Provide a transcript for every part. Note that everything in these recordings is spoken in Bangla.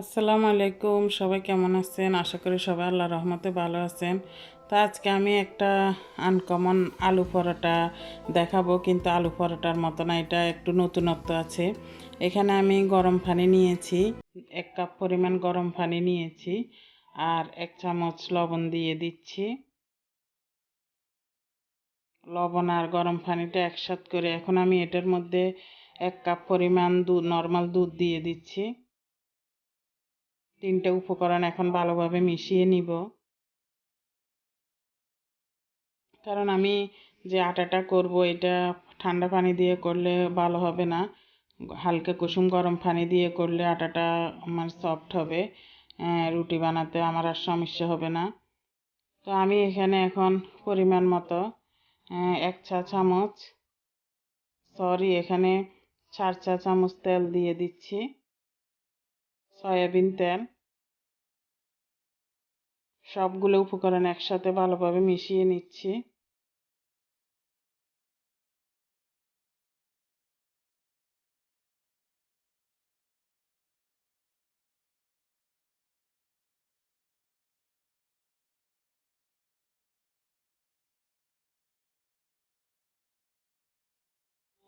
আসসালামু আলাইকুম, সবাই কেমন আছেন? আশা করি সবাই আল্লাহ রহমতে ভালো আছেন। তো আজকে আমি একটা আনকমন আলু পরোটা দেখাবো, কিন্তু আলু পরোটার মতো না, এটা একটু নতুনত্ব আছে। এখানে আমি গরম পানি নিয়েছি, এক কাপ পরিমাণ গরম পানি নিয়েছি, আর এক চামচ লবণ দিয়ে দিচ্ছি। লবণ আর গরম পানিটা একসাথ করে এখন আমি এটার মধ্যে এক কাপ পরিমাণ দুধ নর্মাল দুধ দিয়ে দিচ্ছি। তিনটে উপকরণ এখন ভালোভাবে মিশিয়ে নিব। কারণ আমি যে আটাটা করব, এটা ঠান্ডা পানি দিয়ে করলে ভালো হবে না। হালকা কুসুম গরম পানি দিয়ে করলে আটাটা আমার সফট হবে। রুটি বানাতে আমার আর সমস্যা হবে না। তো আমি এখানে এখন পরিমাণ মতো এক চা চামচ সরি এখানে চার চা চামচ তেল দিয়ে দিচ্ছি। সয়াবিন তেল। সবগুলো উপকরণ একসাথে ভালোভাবে মিশিয়ে নিচ্ছি।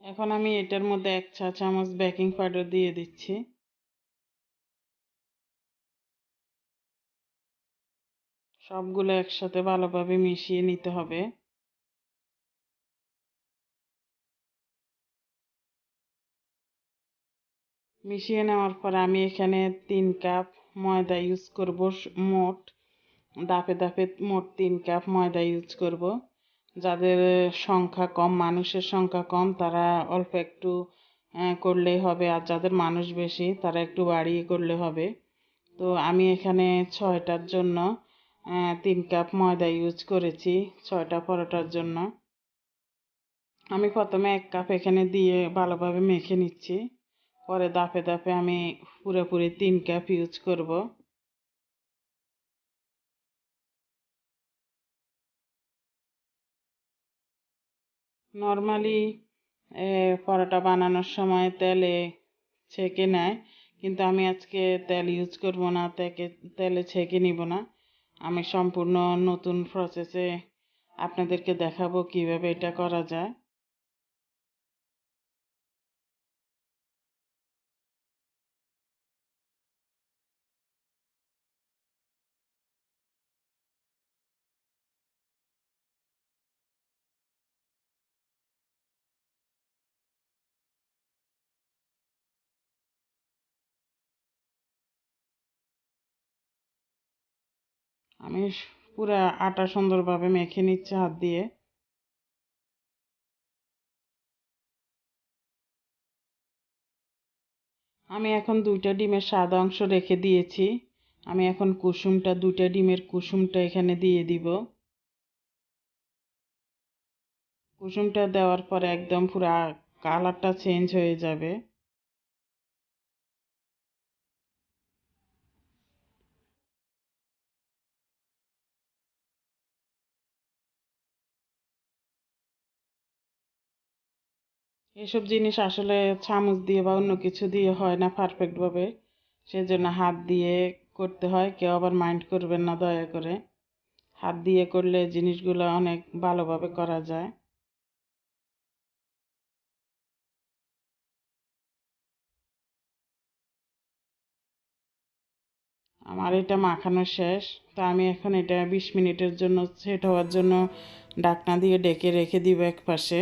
এখন আমি এটার মধ্যে এক চা চামচ বেকিং পাউডার দিয়ে দিচ্ছি। সবগুলো একসাথে ভালোভাবে মিশিয়ে নিতে হবে। মিশিয়ে নেওয়ার পর আমি এখানে তিন কাপ ময়দা ইউজ করব, মোট দাপে দাপে মোট তিন কাপ ময়দা ইউজ করব। যাদের সংখ্যা কম, মানুষের সংখ্যা কম, তারা অল্প একটু করলেই হবে, আর যাদের মানুষ বেশি, তারা একটু বাড়িয়ে করলে হবে। তো আমি এখানে ছয়টার জন্য তিন কাপ ময়দা ইউজ করেছি ছয়টা পরোটার জন্য। আমি প্রথমে এক কাপ এখানে দিয়ে ভালোভাবে মেখে নিচ্ছি। পরে দাপে দাপে আমি পুরোপুরি তিন কাপ ইউজ করব। নর্মালি পরোটা বানানোর সময় তেলে ছেঁকে নেয়, কিন্তু আমি আজকে তেল ইউজ করব না, তেকে, তেলে ছেঁকে নিব না। আমি সম্পূর্ণ নতুন প্রসেসে আপনাদেরকে দেখাবো কীভাবে এটা করা যায়। আমি পুরো আটা সুন্দরভাবে মেখে নিচ্ছি হাত দিয়ে। আমি এখন দুইটা ডিমের সাদা অংশ রেখে দিয়েছি। আমি এখন কুসুমটা, দুইটা ডিমের কুসুমটা এখানে দিয়ে দিব। কুসুমটা দেওয়ার পরে একদম পুরো কালারটা চেঞ্জ হয়ে যাবে। এসব জিনিস আসলে চামচ দিয়ে বা অন্য কিছু দিয়ে হয় না পারফেক্টভাবে সেজন্য হাত দিয়ে করতে হয়, কেউ আবার মাইন্ড করবেন না দয়া করে। হাত দিয়ে করলে জিনিসগুলো অনেক ভালোভাবে করা যায়। আমার এটা মাখানো শেষ। তো আমি এখন এটা বিশ মিনিটের জন্য, সেট হওয়ার জন্য ডাকনা দিয়ে ডেকে রেখে দিব এক পাশে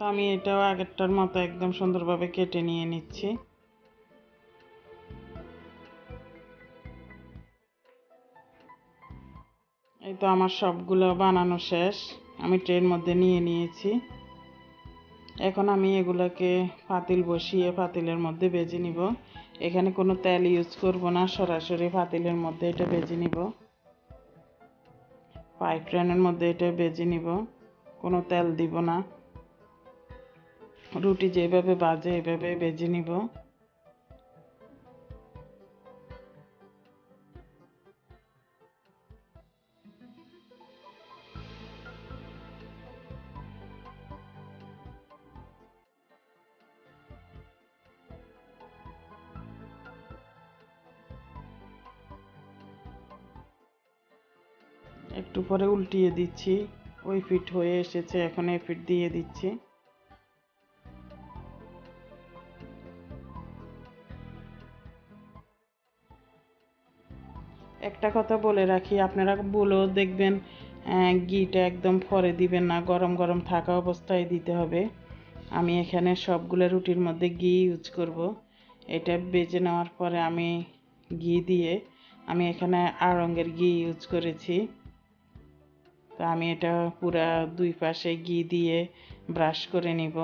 তো আমি এটাও আগেরটার মতো একদম সুন্দরভাবে কেটে নিয়ে নিচ্ছি। এই তো আমার সবগুলো বানানো শেষ। আমি ট্রের মধ্যে নিয়ে নিয়েছি। এখন আমি এগুলোকে পাতিল বসিয়ে পাতিলের মধ্যে বেজে নিব। এখানে কোনো তেল ইউজ করব না, সরাসরি পাতিলের মধ্যে এটা বেজে নিব। পাইপ ট্রেনের মধ্যে এটা বেজে নিব। কোনো তেল দিব না। রুটি যেভাবে বাজে এভাবে বেজে নিব। একটু পরে উল্টিয়ে দিচ্ছি। ওই ফিট হয়ে এসেছে, এখন এই ফিট দিয়ে দিচ্ছি। একটা কথা বলে রাখি, আপনারা বলেও দেখবেন ঘিটা একদম ফরে দিবেন না, গরম গরম থাকা অবস্থায় দিতে হবে। আমি এখানে সবগুলো রুটির মধ্যে ঘি ইউজ করব। এটা বেজে নেওয়ার পরে আমি ঘি দিয়ে আমি এখানে আড়ঙ্গের ঘি ইউজ করেছি। তো আমি এটা পুরা দুই পাশে ঘি দিয়ে ব্রাশ করে নিব।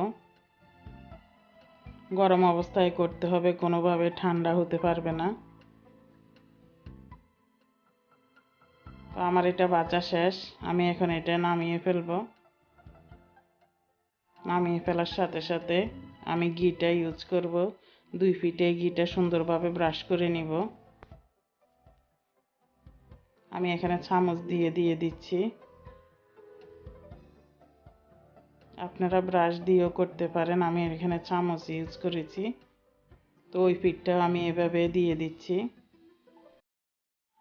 গরম অবস্থায় করতে হবে, কোনোভাবে ঠান্ডা হতে পারবে না। তো আমার এটা বাঁচা শেষ। আমি এখন এটা নামিয়ে ফেলব। নামিয়ে ফেলার সাথে সাথে আমি ঘিটা ইউজ করব। দুই ফিটে ঘিটা সুন্দরভাবে ব্রাশ করে নিব। আমি এখানে চামচ দিয়ে দিয়ে দিচ্ছি। আপনারা ব্রাশ দিয়েও করতে পারেন। আমি এখানে চামচ ইউজ করেছি। তো ওই পিঠটা আমি এভাবে দিয়ে দিচ্ছি।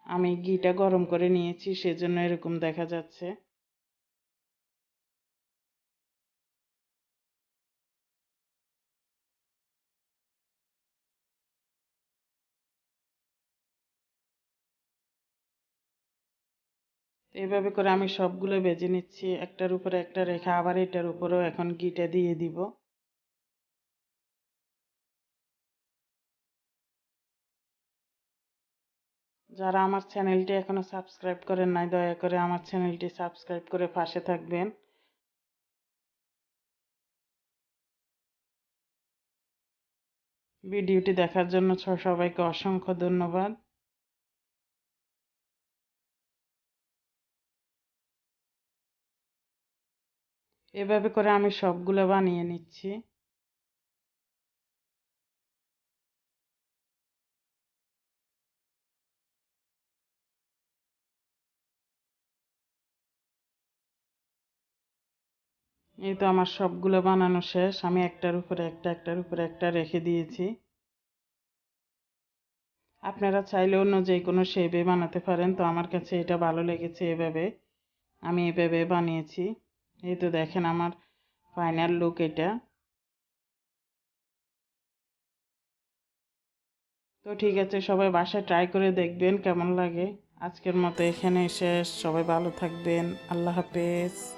আমি ঘিটা গরম করে নিয়েছি, সেজন্য এরকম দেখা যাচ্ছে। এইভাবে করে আমি সবগুলো বেজে নিচ্ছি, একটার উপরে একটা রেখে আবার এটার উপরেও এখন ঘিটা দিয়ে দিব। যারা আমার চ্যানেলটি এখনও সাবস্ক্রাইব করেন নাই, দয়া করে আমার চ্যানেলটি সাবস্ক্রাইব করে পাশে থাকবেন। ভিডিওটি দেখার জন্য সবাইকে অসংখ্য ধন্যবাদ। এভাবে করে আমি সবগুলো বানিয়ে নিচ্ছি। এই তো আমার সবগুলো বানানো শেষ। আমি একটার উপরে একটা, একটার উপরে একটা রেখে দিয়েছি। আপনারা চাইলে অন্য যে কোনো শেপে বানাতে পারেন। তো আমার কাছে এটা ভালো লেগেছে এভাবে। আমি এভাবে বানিয়েছি। এই তো দেখেন আমার ফাইনাল লুক এটা। তো ঠিক আছে, সবাই বাসায় ট্রাই করে দেখবেন কেমন লাগে। আজকের মতো এখানে শেষ। সবাই ভালো থাকবেন। আল্লাহ হাফেজ।